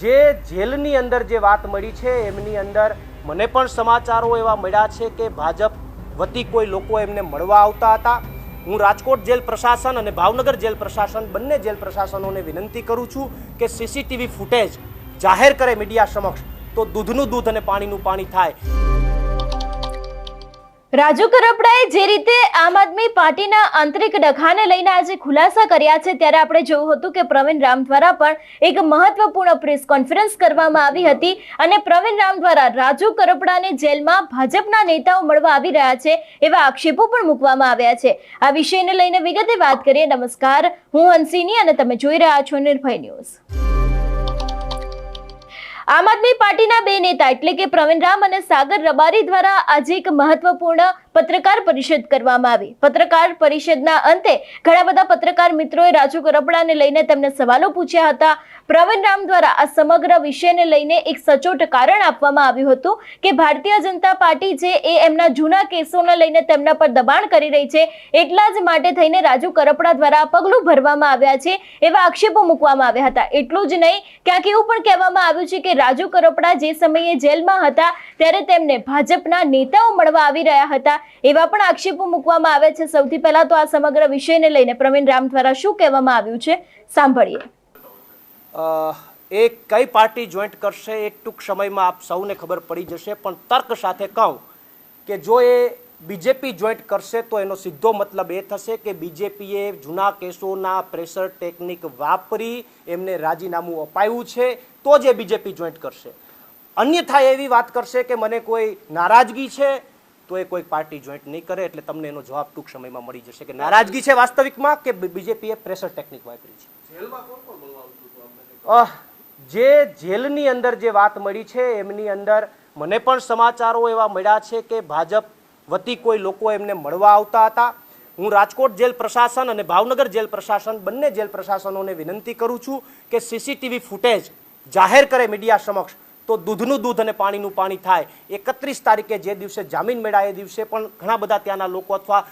જે જેલની અંદર જે વાત મળી છે, એમની અંદર મને પણ સમાચારો એવા મળ્યા છે કે ભાજપ વતી કોઈ લોકો એમને મળવા આવતા હતા. હું રાજકોટ જેલ પ્રશાસન અને ભાવનગર જેલ પ્રશાસન બંને જેલ પ્રશાસનોને વિનંતી કરું છું કે સીસીટીવી ફૂટેજ જાહેર કરે મીડિયા સમક્ષ, તો દૂધનું દૂધ અને પાણીનું પાણી થાય. રાજુ કરપડાએ જે રીતે આમ આદમી પાર્ટીના આંતરિક ડખાને લઈને આજે ખુલાસા કર્યા છે, ત્યારે આપણે જોયું હતું કે પ્રવીણ રામ દ્વારા પણ એક મહત્વપૂર્ણ પ્રેસ કોન્ફરન્સ કરવામાં આવી હતી અને પ્રવીણ રામ દ્વારા રાજુ કરપડાને જેલમાં ભાજપના નેતાઓ મળવા આવી રહ્યા છે એવા આક્ષેપો પણ મૂકવામાં આવ્યા છે. આ વિષયને લઈને વિગતે વાત કરીએ. નમસ્કાર. હું હંસિની અને તમે જોઈ રહ્યા છો નિર્ભય ન્યૂઝ. આમ આદમી પાર્ટીના બે નેતા, એટલે કે પ્રવીણ રામ અને સાગર રબારી દ્વારા આજે એક મહત્વપૂર્ણ પત્રકાર પરિષદ કરવામાં આવી. પત્રકાર પરિષદના અંતે ઘણા બધા પત્રકાર મિત્રોએ રાજુ કરપડાને લઈને તેમને સવાલો પૂછ્યા હતા. પ્રવીણ રામ દ્વારા આ સમગ્ર વિષયને લઈને એક સચોટ કારણ આપવામાં આવ્યું હતું કે ભારતીય જનતા પાર્ટી જે એ એમના જૂના કેસોને લઈને તેમના પર દબાણ કરી રહી છે, એટલા જ માટે થઈને રાજુ કરપડા દ્વારા પગલું ભરવામાં આવ્યા છે એવા આક્ષેપો મૂકવામાં આવ્યા હતા. એટલું જ નહીં, ક્યાંક એવું પણ કહેવામાં આવ્યું છે કે રાજુ કરપડા જે સમયે જેલમાં હતા, ત્યારે તેમને ભાજપના નેતાઓ મળવા આવી રહ્યા હતા. એવા પણ આક્ષેપો મૂકવામાં આવે છે. સૌથી પહેલા તો આ સમગ્ર વિષયને લઈને પ્રવીણ રામ દ્વારા શું કહેવામાં આવ્યું છે? સાંભળીએ. એ કઈ પાર્ટી જોઈન્ટ કરશે એ ટૂંક સમયમાં આપ સૌને ખબર પડી જશે, પણ તર્ક સાથે કહું કે જો એ બીજેપી જોઈન્ટ કરશે તો એનો સીધો મતલબ એ થશે કે બીજેપીએ જૂના કેસોના પ્રેશર ટેકનિક વાપરી એમને રાજીનામું અપાયું છે, તો જ એ બીજેપી જોઈન્ટ કરશે. અન્યથા એવી વાત કરશે કે મને કોઈ નારાજગી છે તો એ કોઈ પાર્ટી જોઈન્ટ નહીં કરે એટલે તમને એનો જવાબ ટૂંક સમયમાં મળી જશે કે નારાજગી છે વાસ્તવિકમાં કે બીજેપીએ પ્રેશર ટેકનિક વાપરી છે? જે જેલની અંદર જે વાત મળી છે એમની અંદર મને પણ સમાચારો એવા મળ્યા છે કે ભાજપ વતી કોઈ લોકો એમને મળવા આવતા હતા. હું રાજકોટ જેલ પ્રશાસન અને ભાવનગર જેલ પ્રશાસન બંને જેલ પ્રશાસનોને વિનંતી કરું છું કે સીસીટીવી ફૂટેજ જાહેર કરે મીડિયા સમક્ષ. તો દૂધનું દૂધ અને પાણીનું પાણી થાય. એકત્રીસ તારીખે જે દિવસે જામીન મળ્યા, એ દિવસે પણ ઘણા બધા ત્યાંના લોકો અથવા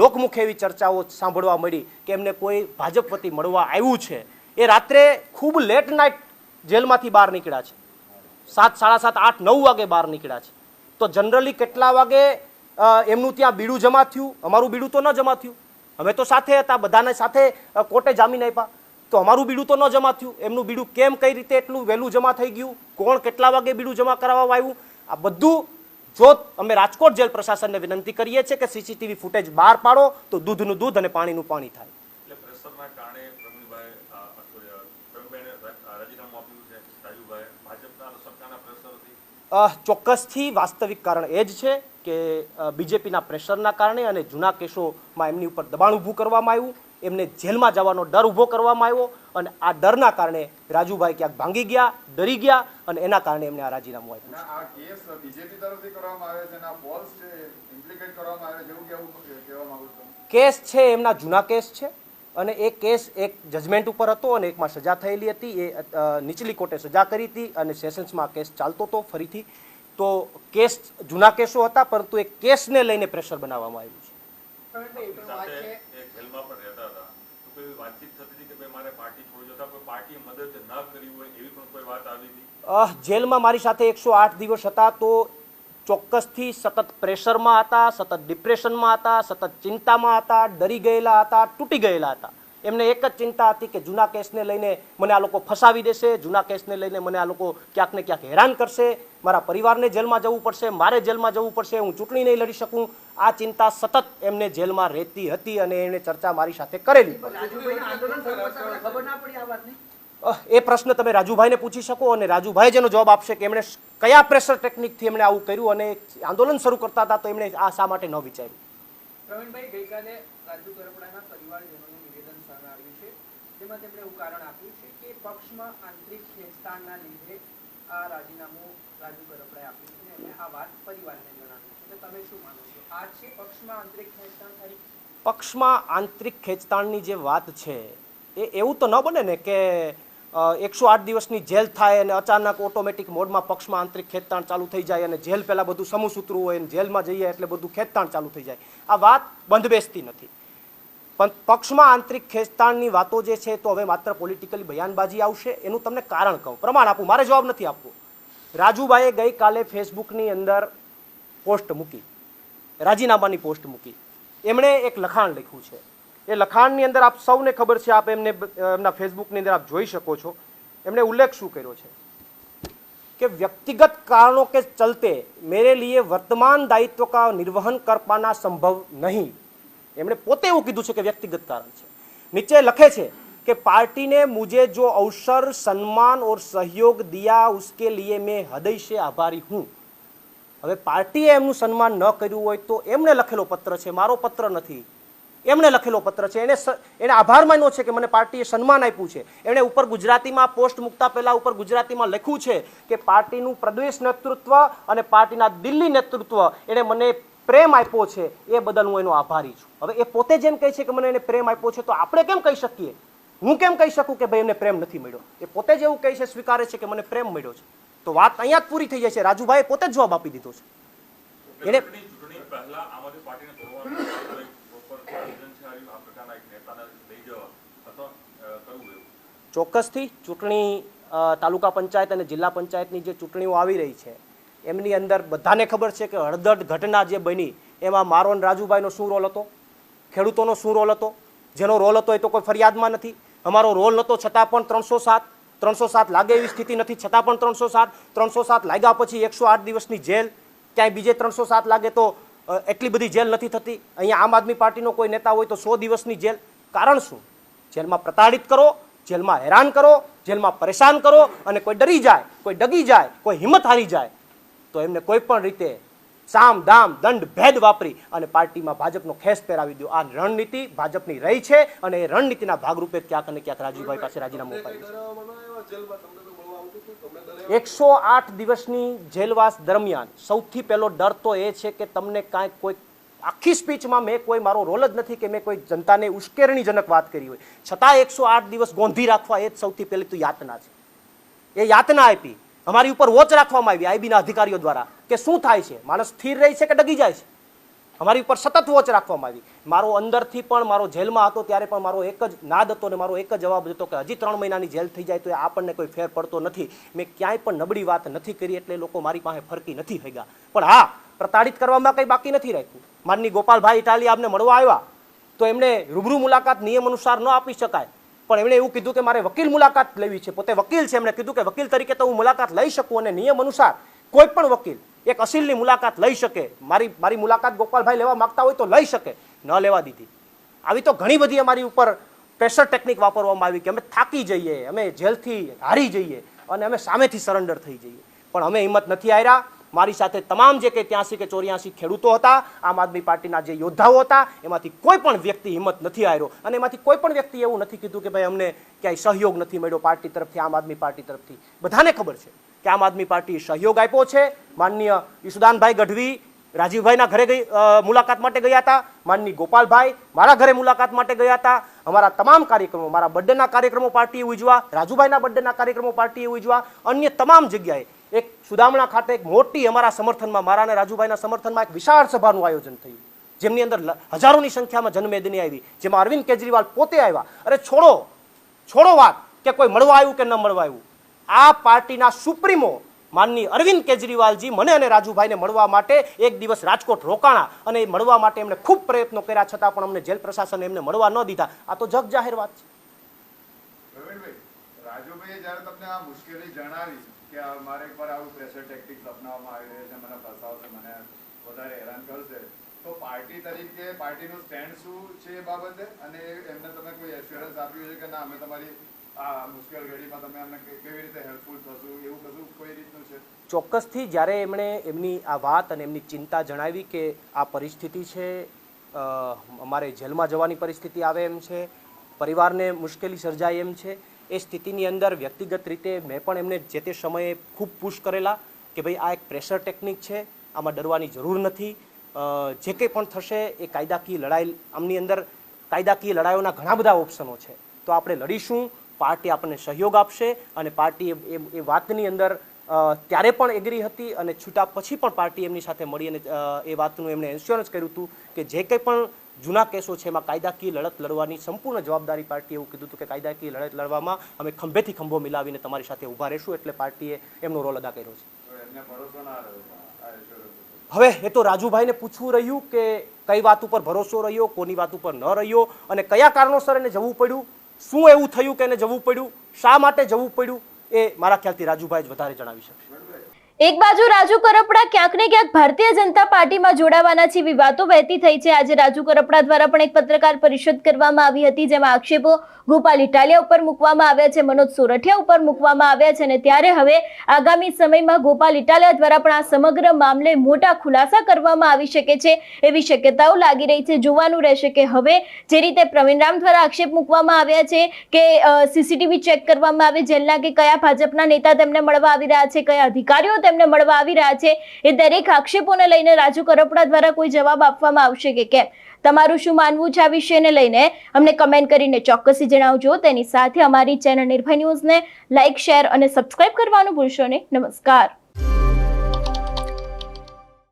લોકમુખે એવી ચર્ચાઓ સાંભળવા મળી કે એમને કોઈ ભાજપ વતી મળવા આવ્યું છે. એ રાત્રે ખૂબ લેટ નાઇટ જેલમાંથી બહાર નીકળ્યા છે. સાત, સાડા સાત, આઠ, નવ વાગે બહાર નીકળ્યા છે. તો જનરલી કેટલા વાગે એમનું ત્યાં બીડું જમા થયું? અમારું બીડું તો ન જમા થયું. અમે તો સાથે હતા, બધાને સાથે કોર્ટે જામીન આપ્યા. તો અમારું બીડું તો ન જમા થયું. એમનું બીડું કેમ કઈ રીતે એટલું વહેલું જમા થઈ ગયું? કોણ કેટલા વાગે બીડું જમા કરાવવા આવ્યું? આ બધું જો અમે રાજકોટ જેલ પ્રશાસનને વિનંતી કરીએ છીએ કે સીસીટીવી ફૂટેજ બહાર પાડો તો દૂધનું દૂધ અને પાણીનું પાણી થાય. ચોક્કસથી વાસ્તવિક કારણ એ જ છે કે બીજેપીના પ્રેશરના કારણે અને જૂના કેસોમાં એમની ઉપર દબાણ ઊભું કરવામાં આવ્યું. એમને જેલમાં જવાનો ડર ઊભો કરવામાં આવ્યો અને આ ડરના કારણે રાજુભાઈ ક્યાંક ભાંગી ગયા ડરી ગયા અને એના કારણે એમને આ રાજીનામું આપ્યું કેસ બીજેપી તરફથી કરવામાં આવે છે અને આ ફોલ્સ છે ઇમ્પ્લિકેટ કરવામાં આવે છે એવું કેવું કહેવા માંગુ છું? કેસ છે એમના જૂના કેસ છે અને એ કેસ એક જજમેન્ટ ઉપર હતો અને એકમાં સજા થયેલી હતી એ નીચલી કોર્ટે સજા કરી હતી અને સેશન્સમાં કેસ ચાલતો હતો ફરીથી. તો કેસ જૂના કેસો હતા પરંતુ એ કેસને લઈને પ્રેશર બનાવવામાં આવ્યું છે સાથે એ જેલમાં પણ રહેતા હતા તો કોઈ જેલમાં મારી સાથે એકસો આઠ દિવસ હતા તો ચોક્કસથી સતત પ્રેશરમાં હતા, સતત ડિપ્રેશનમાં હતા, સતત ચિંતામાં હતા, ડરી ગયેલા હતા, તૂટી ગયેલા હતા. એમને એક જ ચિંતા હતી કે જૂના કેસને લઈને મને આ લોકો ફસાવી દેશે જૂના કેસને લઈને મને આ લોકો ક્યાંક ને ક્યાંક હેરાન કરશે. મારા પરિવારને જેલમાં જવું પડશે મારે જેલમાં જવું પડશે હું ચૂંટણી નહીં લડી શકું. આ ચિંતા સતત એમને જેલમાં રહેતી હતી અને એણે ચર્ચા મારી સાથે કરેલી. અહ, એ પ્રશ્ન તમે રાજુભાઈને પૂછી શકો અને રાજુભાઈ જેનો જવાબ આપશે કે એમણે કયા પ્રેશર ટેકનિકથી એમણે આવું કર્યું અને આંદોલન શરૂ કરતા હતા તો એમણે આ શા માટે ન વિચાર્યું? પ્રવીણભાઈ ગઈકાલે રાજુ કરપડાના પરિવારજનોનું નિવેદન સામે આવ્યું છે જેમાં તેમણે એવું કારણ આપ્યું છે કે પક્ષમાં આંતરિક ખેંચતાણના લીધે આ રાજીનામું રાજુ કરપડાએ આપ્યું છે અને આ વાત પરિવારને જણાવી છે. તમે શું માનો છો? આ છે પક્ષમાં આંતરિક ખેંચતાણ થઈ પક્ષમાં આંતરિક ખેંચતાણની જે વાત છે, એ એવું તો ન બને ને કે એકસો આઠ દિવસની જેલ થાય અને અચાનક ઓટોમેટિક મોડમાં પક્ષમાં આંતરિક ખેતતાણ ચાલુ થઈ જાય અને જેલ પહેલાં બધું સમૂહ સૂતરું હોય અને જેલમાં જઈએ એટલે બધું ખેતતાણ ચાલુ થઈ જાય. આ વાત બંધ બેસતી નથી. પણ પક્ષમાં આંતરિક ખેંચતાણની વાતો જે છે તો હવે માત્ર પોલિટિકલી બયાનબાજી આવશે. એનું તમને કારણ કહું. પ્રમાણ આપું. મારે જવાબ નથી આપવો. રાજુભાઈએ ગઈકાલે ફેસબુકની અંદર પોસ્ટ મૂકી. રાજીનામાની પોસ્ટ મૂકી. એમણે એક લખાણ લખ્યું છે. એ લખાણની અંદર આપ સૌને ખબર છે, આપ એમને એમના ફેસબુકની અંદર આપ જોઈ શકો છો. એમણે ઉલ્લેખ શું કર્યો છે? કે વ્યક્તિગત કારણો કે ચલતે મેરે લીએ વર્તમાન દાયિત્વ કા નિર્વહન કરપાના સંભવ નહીં. એમણે પોતે એવું કીધું છે કે વ્યક્તિગત કારણ છે. નીચે લખે છે કે પાર્ટીને મુજે જો અવસર, સન્માન ઓર સહયોગ દિયા, ઉસકે લીએ મેં હૃદયશે આભારી હું. હવે પાર્ટીએ એમનું સન્માન ન કર્યું હોય તો એમણે લખેલો પત્ર છે, મારો પત્ર નથી. એમણે લખેલો પત્ર છે, એને એને આભાર માન્યો છે કે મને પાર્ટીએ સન્માન આપ્યું છે. એણે ઉપર ગુજરાતીમાં પોસ્ટ મૂકતા પહેલાં ઉપર ગુજરાતીમાં લખ્યું છે કે પાર્ટીનું પ્રદેશ નેતૃત્વ અને પાર્ટીના દિલ્હી નેતૃત્વ, એણે મને પ્રેમ આપ્યો છે એ બદલ હું એનો આભારી છું. હવે એ પોતે જેમ કહે છે કે મને એને પ્રેમ આપ્યો છે તો આપણે કેમ કહી શકીએ? હું કેમ કહી શકું કે ભાઈ એમને પ્રેમ નથી મળ્યો? એ પોતે જ એવું કહે છે સ્વીકારે છે કે મને પ્રેમ મળ્યો છે. તો વાત અહીંયા જ પૂરી થઈ જાય છે. રાજુભાઈએ પોતે જ જવાબ આપી દીધો છે. એને- ચોક્કસથી ચૂંટણી તાલુકા પંચાયત અને જિલ્લા પંચાયતની જે ચૂંટણીઓ આવી રહી છે એમની અંદર બધાને ખબર છે કે હળદઢ ઘટના જે બની, એમાં મારો રાજુભાઈનો શું રોલ હતો? ખેડૂતોનો શું રોલ હતો? જેનો રોલ હતો એ તો કોઈ ફરિયાદમાં નથી. અમારો રોલ નહોતો છતાં પણ ત્રણસો સાત. ત્રણસો સાત લાગે એવી સ્થિતિ નથી, છતાં પણ ત્રણસો સાત. ત્રણસો સાત લાગ્યા પછી એકસો આઠ દિવસની જેલ, ક્યાંય બીજે ત્રણસો સાત લાગે તો એટલી બધી જેલ નથી થતી. અહીંયા આમ આદમી પાર્ટીનો કોઈ નેતા હોય તો સો દિવસની જેલ. કારણ શું? જેલમાં પ્રતાડિત કરો, જેલમાં હેરાન કરો, જેલમાં પરેશાન કરો અને કોઈ ડરી જાય, કોઈ ડગી જાય, કોઈ હિંમત હારી જાય તો એમને કોઈ પણ રીતે સામ, દામ, દંડ, ભેદ વાપરી અને પાર્ટીમાં ભાજપનો ખેસ પહેરાવી દો. આ રણનીતિ ભાજપની રહી છે અને એ રણનીતિના ભાગરૂપે ક્યાંક અને ક્યાંક રાજીવભાઈ પાસે રાજીનામું અપાયું એકસો આઠ દિવસની જેલવાસ દરમિયાન સૌથી પહેલો ડર તો એ છે કે તમને કાંઈક કોઈ આખી સ્પીચમાં મેં કોઈ મારો રોલ જ નથી કે મેં કોઈ જનતાને ઉશ્કેરણીજનક વાત કરી હોય. છતાં એકસો આઠ દિવસ ગોંધી રાખવા એ જ સૌથી પહેલી તો યાતના છે. એ યાતના આપી. અમારી ઉપર વોચ રાખવામાં આવી આઈબીના અધિકારીઓ દ્વારા કે શું થાય છે? માણસ સ્થિર રહે છે કે ડગી જાય છે? અમારી ઉપર સતત વોચ રાખવામાં આવી. મારો અંદરથી પણ, મારો જેલમાં હતો ત્યારે પણ મારો એક જ નાદ હતો ને મારો એક જ જવાબ હતો કે હજી ત્રણ મહિનાની જેલ થઈ જાય તો આપણને કોઈ ફેર પડતો નથી. મેં ક્યાંય પણ નબળી વાત નથી કરી એટલે લોકો મારી પાસે ફરકી નથી થઈ ગયા પણ હા, પ્રતાડિત કરવામાં કંઈ બાકી નથી રાખ્યું. માનની ગોપાલભાઈ ઇટાલી આપને મળવા આવ્યા. તો એમણે રૂબરૂ મુલાકાત નિયમ અનુસાર ન આપી શકાય. પણ એમણે એવું કીધું કે મારે વકીલ મુલાકાત લેવી છે. પોતે વકીલ છે. એમણે કીધું કે વકીલ તરીકે તો હું મુલાકાત લઈ શકું અને નિયમ અનુસાર કોઈ પણ વકીલ એક અસીલની મુલાકાત લઈ શકે. મારી મારી મુલાકાત ગોપાલભાઈ લેવા માગતા હોય તો લઈ શકે. ન લેવા દીધી. આવી તો ઘણી બધી અમારી ઉપર પ્રેશર ટેકનિક વાપરવામાં આવી કે અમે થાકી જઈએ, અમે જેલથી હારી જઈએ અને અમે સામેથી સરેન્ડર થઈ જઈએ. પણ અમે હિંમત નથી હાર્યા. મારી સાથે તમામ જે કે ત્યાંસી કે ચોર્યાસી ખેડૂતો હતા, આમ આદમી પાર્ટીના જે યોદ્ધાઓ હતા, એમાંથી કોઈ પણ વ્યક્તિ હિંમત નથી હાર્યો. અને એમાંથી કોઈ પણ વ્યક્તિ એવું નથી કીધું કે ભાઈ અમને ક્યાંય સહયોગ નથી મળ્યો પાર્ટી તરફથી, આમ આદમી પાર્ટી તરફથી. બધાને ખબર છે કે આમ આદમી પાર્ટીએ સહયોગ આપ્યો છે. માનનીય ઈસુદાનભાઈ ગઢવી રાજીવભાઈના ઘરે ગઈ મુલાકાત માટે ગયા હતા. માનની ગોપાલભાઈ મારા ઘરે મુલાકાત માટે ગયા હતા. અમારા તમામ કાર્યક્રમો, મારા બર્થડેના કાર્યક્રમો પાર્ટીએ ઉજવા રાજુભાઈના બર્થડેના કાર્યક્રમો પાર્ટીએ ઉજવા અન્ય તમામ જગ્યાએ એક સુદામણા ખાતે એક મોટી અમારા સમર્થનમાં મારા અને રાજુભાઈના સમર્થનમાં એક વિશાળ સભાનું આયોજન થયું. જેમની અંદર હજારોની સંખ્યામાં જનમેદની આવી, જેમાં અરવિંદ કેજરીવાલ પોતે આવ્યા. અરે છોડો છોડો વાત, કે કોઈ મળવા આવ્યું કે ન મળવા આવ્યું? આ પાર્ટીના સુપ્રીમો, માનની અરવિંદ કેજરીવાલજી, મને અને રાજુભાઈને મળવા માટે એક દિવસ રાજકોટ રોકાણા અને એ મળવા માટે એમણે ખૂબ પ્રયત્નો કર્યા, છતાં પણ અમને જેલ પ્રશાસને એમને મળવા ન દીધા. આ તો જગ જાહેર વાત છે. પ્રવીણભાઈ જ્યારે તમને આ મુશ્કેલી જણાવી કે મારે પર આવું પ્રેશર ટેકનિક અપનાવવામાં આવી રહી છે, મને ફસાવશે, મને વધારે હેરાન કરશે, તો પાર્ટી તરીકે પાર્ટીનું સ્ટેન્ડ શું છે એ બાબતે? અને એમને તમે કોઈ એશ્યોરન્સ આપ્યું છે કે ના, અમે તમારી આ મુશ્કેલ ઘડીમાં તમે કેવી રીતે હેલ્પફુલ થશું, એવું કશું કોઈ રીતનું છે? ચોક્કસથી જ્યારે એમણે એમની આ વાત અને એમની ચિંતા જણાવી કે આ પરિસ્થિતિ છે અમારે જેલમાં જવાની પરિસ્થિતિ આવે એમ છે, પરિવારને મુશ્કેલી સર્જાય એમ છે એ સ્થિતિની અંદર વ્યક્તિગત રીતે મેં પણ એમને જે તે સમયે ખૂબ પુશ કરેલા કે ભાઈ આ એક પ્રેશર ટેકનિક છે, આમાં ડરવાની જરૂર નથી. જે કંઈ પણ થશે એ કાયદાકીય લડાઈ, આમની અંદર કાયદાકીય લડાઈઓના ઘણા બધા ઓપ્શનો છે. તો આપણે લડીશું, પાર્ટી આપણને સહયોગ આપશે અને પાર્ટી એ- એ વાતની અંદર ત્યારે પણ એગ્રી હતી અને છૂટા પછી પણ પાર્ટી એમની સાથે મળી અને એ વાતનું એમણે ઇન્સ્યોરન્સ કર્યું હતું કે જે કંઈ પણ જૂના કેસો છે, એમાં કાયદાકીય લડત લડવાની સંપૂર્ણ જવાબદારી પાર્ટીએ એવું કીધું હતું કે કાયદાકીય લડત લડવામાં અમે ખંભેથી ખંભો મિલાવીને તમારી સાથે ઊભા રહીશું એટલે પાર્ટીએ એમનો રોલ અદા કર્યો છે. હવે એ તો રાજુભાઈને પૂછવું રહ્યું કે કઈ વાત ઉપર ભરોસો રહ્યો, કોની વાત ઉપર ન રહ્યો અને કયા કારણોસર એને જવું પડ્યું, શું એવું થયું કે એને જવું પડ્યું, શા માટે જવું પડ્યું એ મારા ખ્યાલથી રાજુભાઈ જ વધારે જણાવી શકશે. એક બાજુ રાજુ કરપડા ક્યાંક ને ક્યાંક ભારતીય જનતા પાર્ટીમાં જોડાવાના છે એવી વાતો વહેતી થઈ છે. આજે રાજુ કરપડા દ્વારા પણ એક પત્રકાર પરિષદ કરવામાં આવી હતી, જેમાં આક્ષેપો ગોપાલ ઇટાલિયા ઉપર મૂકવામાં આવ્યા છે, મનોજ સોરઠિયા ઉપર મૂકવામાં આવ્યા છે અને ત્યારે હવે આગામી સમયમાં ગોપાલ ઇટાલિયા દ્વારા પણ આ સમગ્ર મામલે મોટા ખુલાસા કરવામાં આવી શકે છે એવી શક્યતાઓ લાગી રહી છે. જોવાનું રહેશે કે હવે જે રીતે પ્રવીણ રામ દ્વારા આક્ષેપ મૂકવામાં આવ્યા છે કે સીસીટીવી ચેક કરવામાં આવે, જેલના કે કયા ભાજપના નેતા તેમને મળવા આવી રહ્યા છે, કયા અધિકારીઓ તેમને મળવા આવી રહ્યા છે. એ દરેક આક્ષેપોને લઈને રાજુ કરપડા દ્વારા કોઈ જવાબ આપવામાં આવશે કે કેમ? તમારું શું માનવું છે આ વિષયને લઈને? અમને કમેન્ટ કરીને ચોક્કસી જણાવજો. તેની સાથે અમારી ચેનલ નિર્ભય ન્યૂઝને લાઇક શેર અને સબસ્ક્રાઇબ કરવાનું ભૂલશો નહીં. નમસ્કાર.